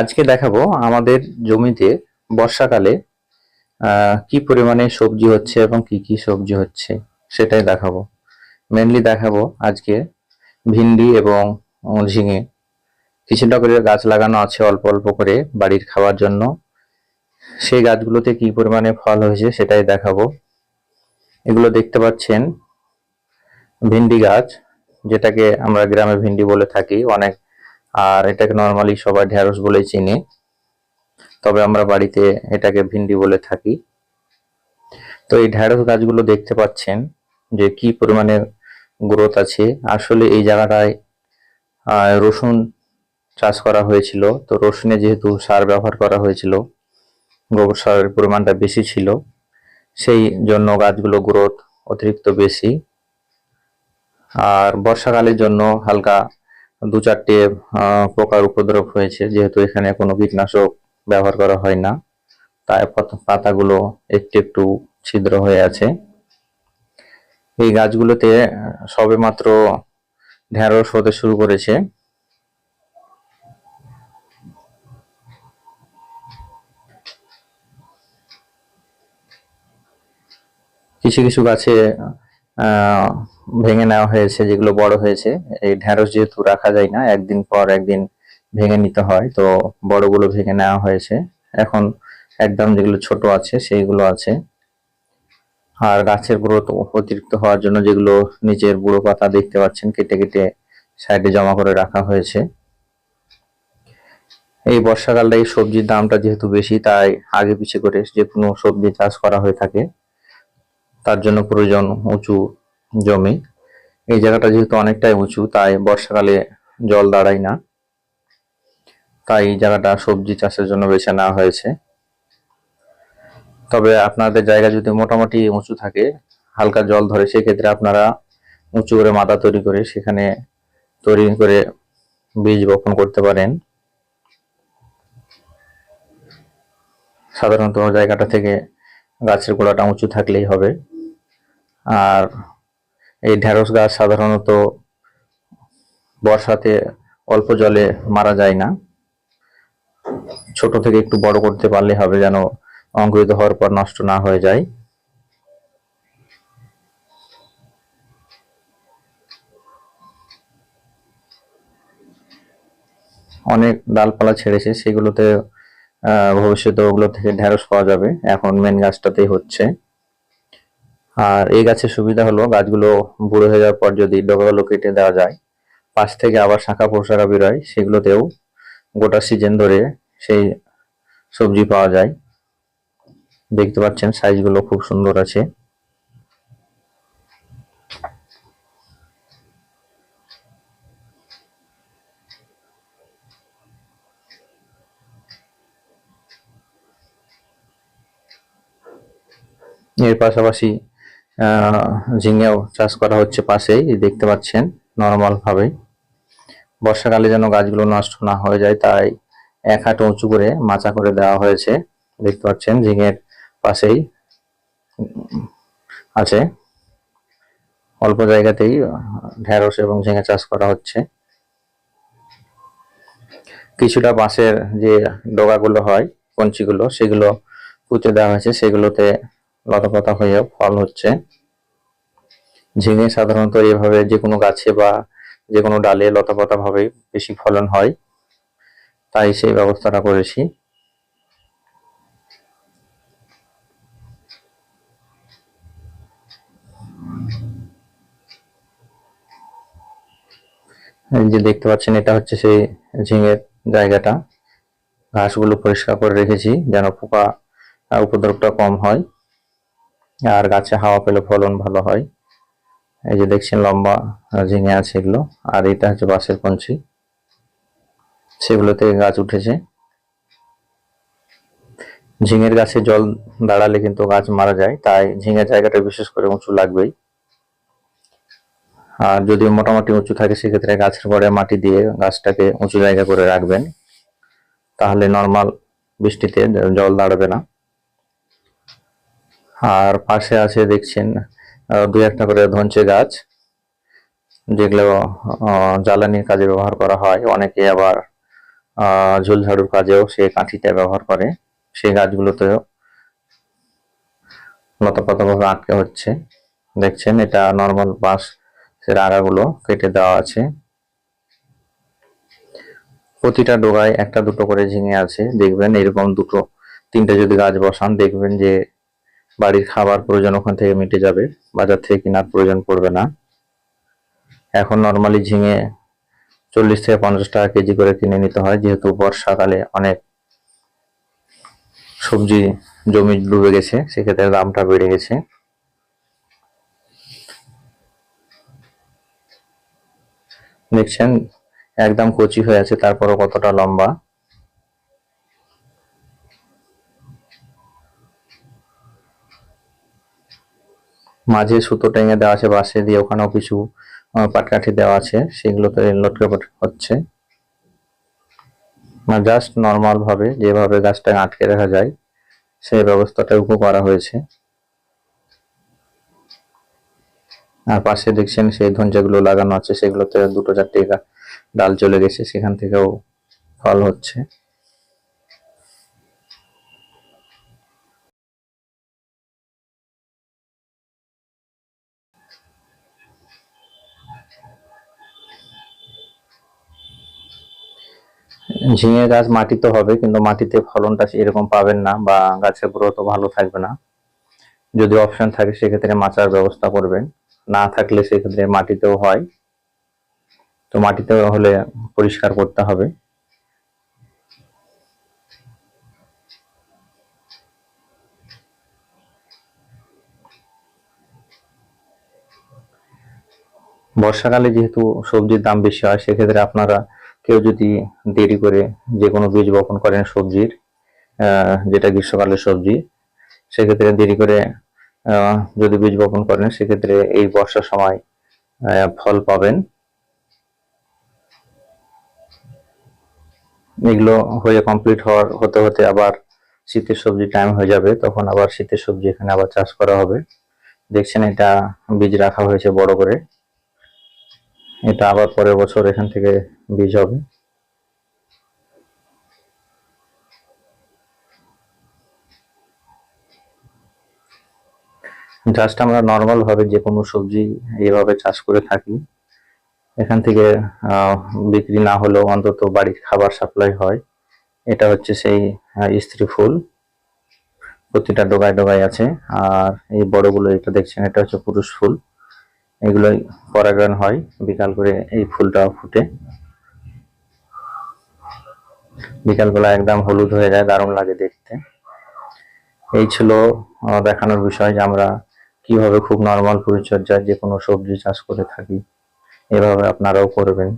আজকে দেখাবো আমাদের জমিতে বর্ষাকালে কি পরিমাণে সবজি হচ্ছে এবং কি কি সবজি হচ্ছে সেটাই দেখাবো। মেনলি দেখাবো আজকে ভিন্ডি এবং ঝিঙে। কিছুটা করে গাছ লাগানো আছে অল্প অল্প করে বাড়ির খাওয়ার জন্য। সেই গাছগুলোতে কি পরিমাণে ফল হয়েছে সেটাই দেখাবো। এগুলো দেখতে পাচ্ছেন, ভিন্ডি গাছ, যেটাকে আমরা গ্রামে ভিন্ডি বলে থাকি, অনেক আর এটাকে নর্মালি সবাই ঢেঁড়স বলে চিনি। তবে আমরা বাড়িতে এটাকে ভিন্ডি বলে থাকি। তো এই ঢেঁড়স গাছগুলো দেখতে পাচ্ছেন যে কি পরিমাণে গ্রোথ আছে। আসলে এই জায়গাটায় রসুন চাষ করা হয়েছিল। তো রসুনে যেহেতু সার ব্যবহার করা হয়েছিল, গোবর সারের পরিমাণটা বেশি ছিল, সেই জন্য গাছগুলো গ্রোথ অতিরিক্ত বেশি। আর বর্ষাকালের জন্য হালকা দু চারটে পোকার উপদ্রব হয়েছে, যেহেতু এখানে কোনো কীটনাশক ব্যবহার করা হয় না, তাই পাতাগুলো একটু একটু ছিদ্র হয়ে আছে। এই গাছগুলোতে সবে মাত্র ঢেঁড়স হতে শুরু করেছে। কিছু কিছু গাছে ভেঙে নেওয়া হয়েছে, যেগুলো বড় হয়েছে। এই ঢেঁড়স যেহেতু রাখা যায় না, একদিন পর একদিন ভেঙে নিতে হয়, তো বড়গুলো ভেঙে নেওয়া হয়েছে। এখন একদম যেগুলো ছোট আছে, সেইগুলো আছে। আর গাছের গ্রোথ অতিরিক্ত হওয়ার জন্য যেগুলো নিচের বুড়ো পাতা দেখতে পাচ্ছেন, কেটে কেটে সাইডে জমা করে রাখা হয়েছে। এই বর্ষাকালটা এই সবজির দামটা যেহেতু বেশি, তাই আগে পিছে করে যে কোনো সবজি চাষ করা হয়ে থাকে, তার জন্য প্রয়োজন উঁচু জমি। এই জায়গাটা যেহেতু অনেকটাই উঁচু, তাই বর্ষাকালে জল দাঁড়ায় না। তাই এই জায়গাটা সবজি চাষের জন্য বেছে নেওয়া হয়েছে। তবে আপনাদের জায়গা যদি মোটামুটি উঁচু থাকে, হালকা জল ধরে, সেক্ষেত্রে আপনারা উঁচু করে মাথা তৈরি করে সেখানে তৈরি করে বীজ বপন করতে পারেন। সাধারণত জায়গাটা থেকে গাছের গোড়াটা উঁচু থাকলেই হবে। আর এই ঢেঁড়স গাছ সাধারণত বর্ষাতে অল্প জলে মারা যায় না। ছোট থেকে একটু বড় করতে পারলে হবে যেন অঙ্কুরিত হওয়ার পর নষ্ট না হয়ে যায়। অনেক ডালপালা ছেড়েছে, সেগুলোতে ভবিষ্যতে ওগুলো থেকে ঢেঁড়স পাওয়া যাবে। এখন মেন গাছটাতেই হচ্ছে। আর এই গাছের সুবিধা হলো গাছগুলো বুড়ো হয়ে যাওয়ার পর যদি ডগাগুলো কেটে দেওয়া যায়, পাশ থেকে আবার শাখা পোশাখা বেরোয়, সেগুলোতেও গোটা সিজন ধরে সেই সবজি পাওয়া যায়। দেখতে পাচ্ছেন সাইজগুলো খুব সুন্দর আছে। এর পাশাপাশি ঝিঙেও চাষ করা হচ্ছে পাশেই, দেখতে পাচ্ছেন নর্মাল ভাবে বর্ষাকালে যেন গাছগুলো নষ্ট না হয়ে যায়, তাই এক হাঁটু উঁচু করে মাচা করে দেওয়া হয়েছে। দেখতে পাচ্ছেন, ঝিঙের পাশেই আছে। অল্প জায়গাতেই ঢেঁড়স এবং ঝিঙে চাষ করা হচ্ছে। কিছুটা বাঁশের যে ডগাগুলো হয়, কঞ্চিগুলো, সেগুলো পুঁতে দেওয়া হয়েছে। সেগুলোতে লতাপাতা হয়ে ফল হচ্ছে। ঝিঙে সাধারণত এভাবে যে কোনো গাছে বা যে কোনো ডালে লতাপাতা ভাবে বেশি ফলন হয়। তাই সেই ব্যবস্থাটা করেছি। এই যে দেখতে পাচ্ছেন, এটা হচ্ছে সেই ঝিঙের জায়গাটা। ঘাসগুলো পরিষ্কার করে রেখেছি যেন পোকা উপদ্রবটা কম হয়। আর গাছে হাওয়া পেলে ফলন ভালো হয়। এই যে দেখছেন লম্বা ঝিঙে আছে এগুলো, আর এটা হচ্ছে বাঁশের কঞ্চি। সেগুলোতে গাছ উঠেছে। ঝিঙের গাছে জল দাঁড়ালে কিন্তু গাছ মারা যায়, তাই ঝিঙের জায়গাটা বিশেষ করে উঁচু লাগবেই। আর যদি মোটামুটি উঁচু থাকে, সেক্ষেত্রে গাছের পরে মাটি দিয়ে গাছটাকে উঁচু জায়গা করে রাখবেন। তাহলে নর্মাল বৃষ্টিতে জল দাঁড়াবে না। আর পাশে আছে দেখছেন দুই একটা করে ধনচে গাছ, যেগুলো জ্বালানির কাজে ব্যবহার করা হয়। অনেকে আবার, আহ ঝোল ঝাড়ুর কাজেও সে কাঠিটা ব্যবহার করে। সেই গাছগুলোতেও লতাপাতাভাবে আটকে হচ্ছে। দেখছেন, এটা নর্মাল বাঁশ এর আগাগুলো কেটে দেওয়া আছে। প্রতিটা ডোগায় একটা দুটো করে ঝিঙে আছে, দেখবেন এরকম দুটো, তিনটে যদি গাছ বসান, দেখবেন যে বাড়ির খাবার প্রয়োজন ওখান থেকে মিটে যাবে, বাজার থেকে কেনার প্রয়োজন পড়বে না। এখন নর্মালি ঝিঙে চল্লিশ থেকে পঞ্চাশ টাকা কেজি করে কিনে নিতে হয়, যেহেতু বর্ষাকালে অনেক সবজি জমি ডুবে গেছে, সেক্ষেত্রে দামটা বেড়ে গেছে। দেখছেন, একদম কচি হয়ে আছে, তারপরও কতটা লম্বা। মাঝে সুতো টেঙে দেওয়া আছে, বাঁশে দিয়ে ওখানেও কিছু পাটকাঠি দেওয়া আছে, সেগুলোতে লটকে হচ্ছে। জাস্ট নর্মাল ভাবে, যেভাবে গাছটা আটকে রাখা যায়, সেই ব্যবস্থাটাও করা হয়েছে। আর পাশে দেখছেন সেই ধঞ্জাগুলো লাগানো আছে, সেগুলোতে দুটো চারটে ডাল চলে গেছে, সেখান থেকেও ফল হচ্ছে। ঝিঙে গাছ মাটিতে হবে, কিন্তু মাটিতে ফলনটা এরকম পাবেন না বা গাছের গ্রোথ ভালো থাকবে না। যদি অপশন থাকে, সেক্ষেত্রে মাচার ব্যবস্থা করবেন। না থাকলে সেক্ষেত্রে মাটিতেও হয়। তো মাটিতে হলে পরিষ্কার করতে হবে। বর্ষাকালে যেহেতু সবজির দাম বেশি হয়, সেক্ষেত্রে আপনারা কেউ যদি দেরি করে যে কোনো বীজ বপন করেন সবজির যেটা গ্রীষ্মকালের সবজি, সেক্ষেত্রে দেরি করে যদি বীজ বপন করেন, সেক্ষেত্রে এই বর্ষার সময় ফল পাবেন। এগুলো হয়ে কমপ্লিট হওয়ার, হতে হতে আবার শীতের সবজি টাইম হয়ে যাবে, তখন আবার শীতের সবজি এখানে আবার চাষ করা হবে। দেখছেন এটা বীজ রাখা হয়েছে বড় করে। এটা আবার পরের বছর এখান থেকে বীজ হবে। জাস্ট আমরা নর্মাল ভাবে যে কোনো সবজি এইভাবে চাষ করে থাকি। এখান থেকে বিক্রি না হলেও অন্তত বাড়ির খাবার সাপ্লাই হয়। এটা হচ্ছে সেই স্ত্রী ফুল। প্রতিটা ডোগায় ডোগায় আছে। আর এই বড়গুলো এটা দেখছেন, এটা হচ্ছে পুরুষ ফুল। এগুলোই পরাগায়ন হয়। বিকাল করে এই ফুলটা ফুটে। বিকালবেলা একদম হলুদ হয়ে যায়, দারুণ লাগে দেখতে। এই ছিল দেখানোর বিষয় যে আমরা কীভাবে খুব নর্মাল পরিচর্যায় যে কোনো সবজি চাষ করে থাকি। এভাবে আপনারাও করবেন।